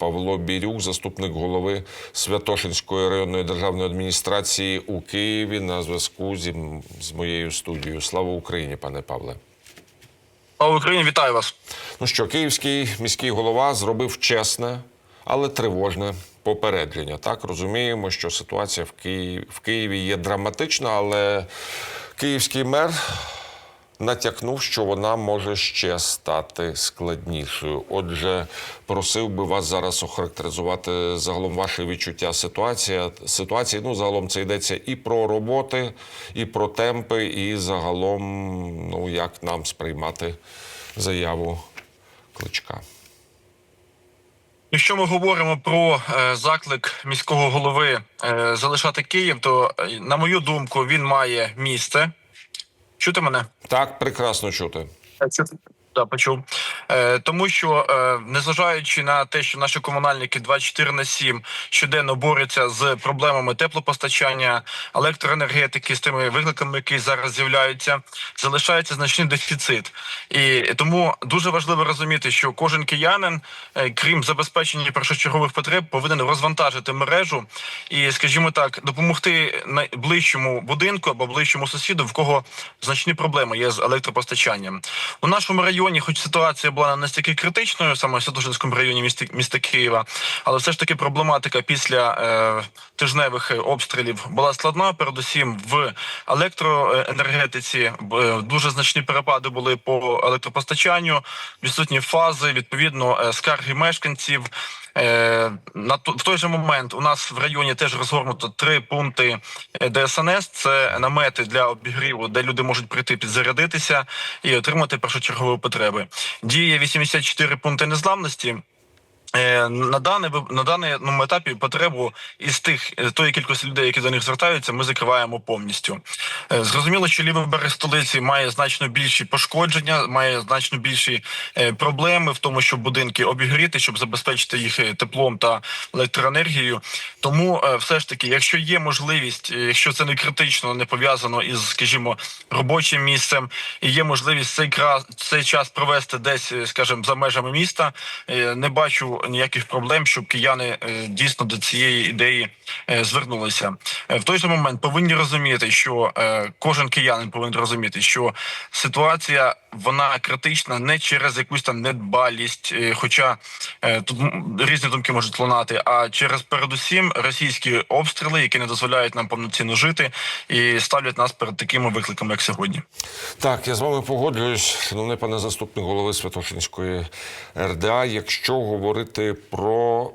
Павло Бірюк, заступник голови Святошинської районної державної адміністрації у Києві, на зв'язку зі з моєю студією. Слава Україні, пане Павле. Слава Україні, вітаю вас. Ну що, київський міський голова зробив чесне, але тривожне попередження. Так розуміємо, що ситуація в Києві, в Києві є драматична, але київський мер натякнув, що вона може ще стати складнішою. Отже, просив би вас зараз охарактеризувати загалом ваше відчуття ситуація ситуації. Ну, загалом це йдеться і про роботи, і про темпи, і загалом, ну як нам сприймати заяву кличка. Якщо ми говоримо про е, заклик міського голови е, залишати Київ, то е, на мою думку він має місце. Чути мене? Так, прекрасно чути. Да, почув. Е, тому що, е, незважаючи на те, що наші комунальники 24 на 7 щоденно борються з проблемами теплопостачання, електроенергетики, з тими викликами, які зараз з'являються, залишається значний дефіцит. І тому дуже важливо розуміти, що кожен киянин, е, крім забезпечення першочергових потреб, повинен розвантажити мережу і, скажімо так, допомогти найближчому будинку або ближчому сусіду, в кого значні проблеми є з електропостачанням. У нашому районі, хоч ситуація була не настільки критичною, саме в Святошинському районі міста, міста Києва, але все ж таки проблематика після е, тижневих обстрілів була складна. Передусім в електроенергетиці е, дуже значні перепади були по електропостачанню, відсутні фази, відповідно, е, скарги мешканців. Е, на в той же момент у нас в районі теж розгорнуто три пункти е, ДСНС. Це намети для обігріву, де люди можуть прийти підзарядитися і отримати першочергові потреби. Діє 84 пункти незламності. Е, На даний на даному етапі потребу із тих тої кількості людей, які до них звертаються, ми закриваємо повністю. Е, Зрозуміло, що лівий берег столиці має значно більші пошкодження, має значно більші е, проблеми в тому, щоб будинки обігріти, щоб забезпечити їх е, теплом та електроенергією. Тому все ж таки, якщо є можливість, якщо це не критично, не пов'язано із, скажімо, робочим місцем, і є можливість цей кра... цей час провести десь, скажімо, за межами міста, не бачу ніяких проблем, щоб кияни дійсно до цієї ідеї звернулися. В той же момент повинні розуміти, що кожен киянин повинен розуміти, що ситуація вона критична не через якусь там недбалість, е, хоча е, тут різні думки можуть лунати, а через передусім російські обстріли, які не дозволяють нам повноцінно жити і ставлять нас перед такими викликами, як сьогодні. Так, я з вами погоджуюсь, шановний пане заступник голови Святошинської РДА. Якщо говорити про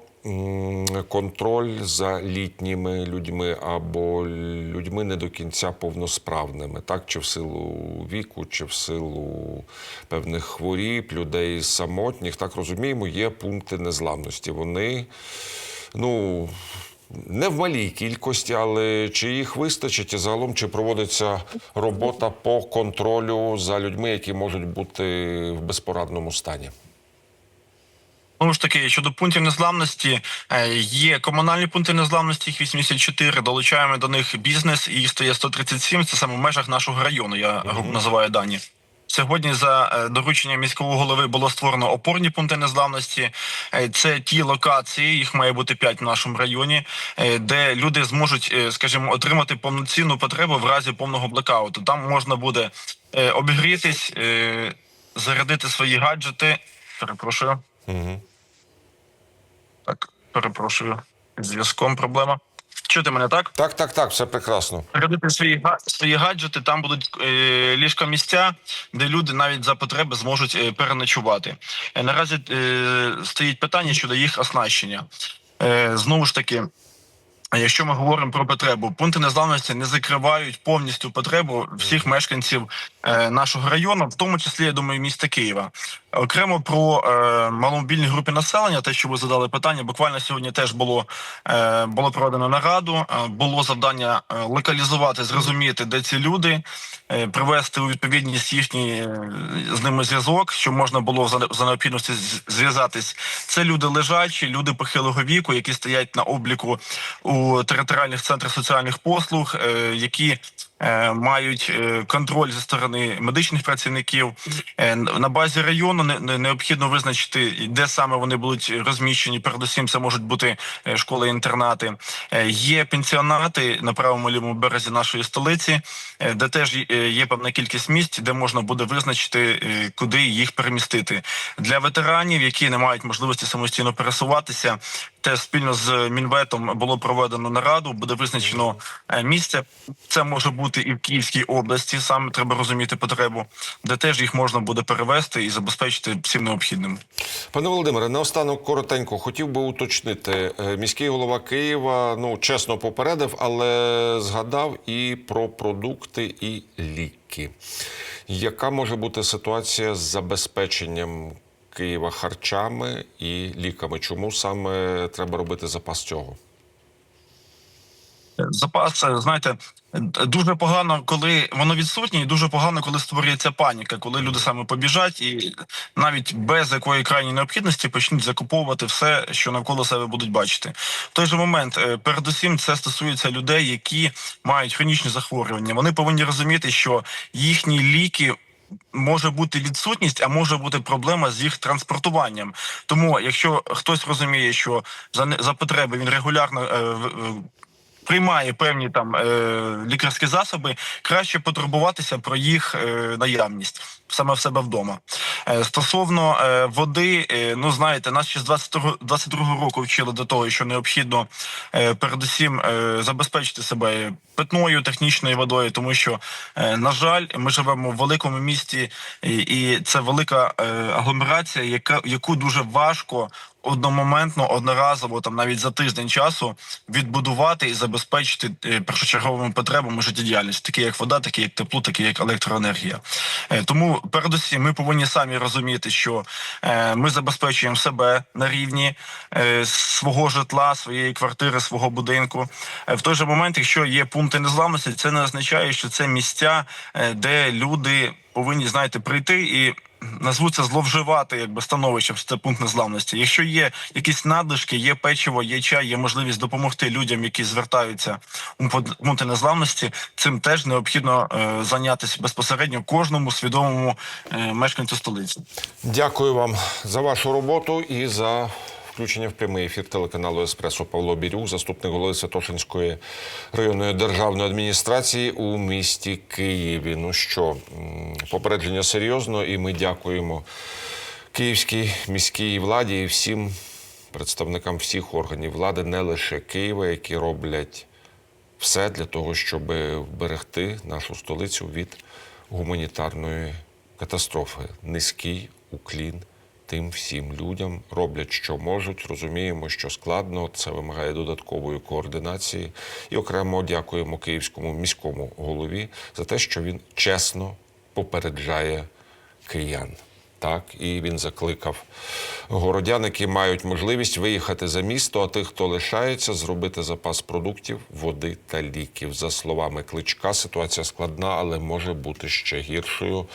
контроль за літніми людьми або людьми не до кінця повносправними, так чи в силу віку, чи в силу певних хворіб, людей самотніх, так розуміємо, є пункти незламності. Вони ну. Не в малій кількості, але чи їх вистачить і загалом чи проводиться робота по контролю за людьми, які можуть бути в безпорадному стані? Знову ж таки, щодо пунктів незламності, е, є комунальні пункти незламності, їх 84, долучаємо до них бізнес, і їх стає 137, це саме в межах нашого району, я грубо називаю дані. Сьогодні за е, дорученням міського голови було створено опорні пункти незламності. Е, Це ті локації, їх має бути 5 в нашому районі, де люди зможуть, скажімо, отримати повноцінну потребу в разі повного блекауту. Там можна буде обігрітись, зарядити свої гаджети. Перепрошую. Угу. Так, перепрошую. З зв'язком проблема. Чути мене так? Так, так, так, все прекрасно. Передати свої свої гаджети, там будуть е, ліжка місця, де люди навіть за потреби зможуть е, переночувати. Е, наразі е, стоїть питання щодо їх оснащення. Е, знову ж таки. Якщо ми говоримо про потребу, пункти незламності не закривають повністю потребу всіх мешканців е, нашого району, в тому числі я думаю, міста Києва. Окремо про е, маломобільні групи населення, те, що ви задали питання, буквально сьогодні теж було е, було проведено нараду. Було завдання локалізувати, зрозуміти, де ці люди, привести у відповідність їхній е, з ними зв'язок, щоб можна було за необхідності зв'язатись. Це люди лежачі, люди похилого віку, які стоять на обліку у територіальних центрах соціальних послуг, е, які мають е, контроль зі сторони медичних працівників. Е, На базі району не- не- необхідно визначити, де саме вони будуть розміщені. Передусім, це можуть бути е, школи-інтернати. Е, Є пенсіонати на правому лівому березі нашої столиці, е, де теж е, є певна кількість місць, де можна буде визначити, е, куди їх перемістити. Для ветеранів, які не мають можливості самостійно пересуватися, те спільно з Мінветом було проведено нараду. Буде визначено е, місце. Це може бути і в Київській області. Саме треба розуміти потребу, де теж їх можна буде перевести і забезпечити всім необхідним. Пане Володимире, наостанок коротенько хотів би уточнити. Е, Міський голова Києва ну чесно попередив, але згадав і про продукти і ліки. Яка може бути ситуація з забезпеченням Києва харчами і ліками? Чому саме треба робити запас цього? Запас, знаєте, дуже погано, коли воно відсутнє, і дуже погано, коли створюється паніка, коли люди саме побіжать і навіть без якої крайньої необхідності почнуть закуповувати все, що навколо себе будуть бачити. В той же момент, е, передусім, це стосується людей, які мають хронічні захворювання. Вони повинні розуміти, що їхні ліки. Може бути відсутність, а може бути проблема з їх транспортуванням. Тому, якщо хтось розуміє, що за за потреби він регулярно е, приймає певні там е, лікарські засоби, краще потурбуватися про їх е, наявність саме в себе вдома. Е, стосовно води, ну знаєте, нас ще з 22, 22 року вчили до того, що необхідно передусім забезпечити себе питною технічною водою, тому що, на жаль, ми живемо в великому місті, і, це велика агломерація, яка яку дуже важко одномоментно, одноразово, там навіть за тиждень часу відбудувати і забезпечити е, першочерговими потребами життєдіяльності, такі як вода, такі як тепло, такі як електроенергія. Е, Тому передусім ми повинні самі розуміти, що е, ми забезпечуємо себе на рівні свого житла, своєї квартири, свого будинку. В той же момент, якщо є пункти незламності, це не означає, що це місця, де люди повинні знаєте прийти і. Назву це зловживати якби становищем, це пункт незламності. Якщо є якісь надлишки, є печиво, є чай, є можливість допомогти людям, які звертаються у пункти незламності, цим теж необхідно е, зайнятися безпосередньо кожному свідомому е, мешканцю столиці. Дякую вам за вашу роботу і за включення в прямий ефір телеканалу Еспресо Павло Бірюк, заступник голови Святошинської районної державної адміністрації у місті Києві. Ну що, попередження серйозно, і ми дякуємо київській міській владі і всім представникам всіх органів влади, не лише Києва, які роблять все для того, щоб вберегти нашу столицю від гуманітарної катастрофи. Низький уклін тим всім людям роблять, що можуть. Розуміємо, що складно, це вимагає додаткової координації. І окремо дякуємо київському міському голові за те, що він чесно попереджає киян. Так, і він закликав городян, які мають можливість виїхати за місто, а тих, хто лишається, зробити запас продуктів, води та ліків. За словами кличка, ситуація складна, але може бути ще гіршою.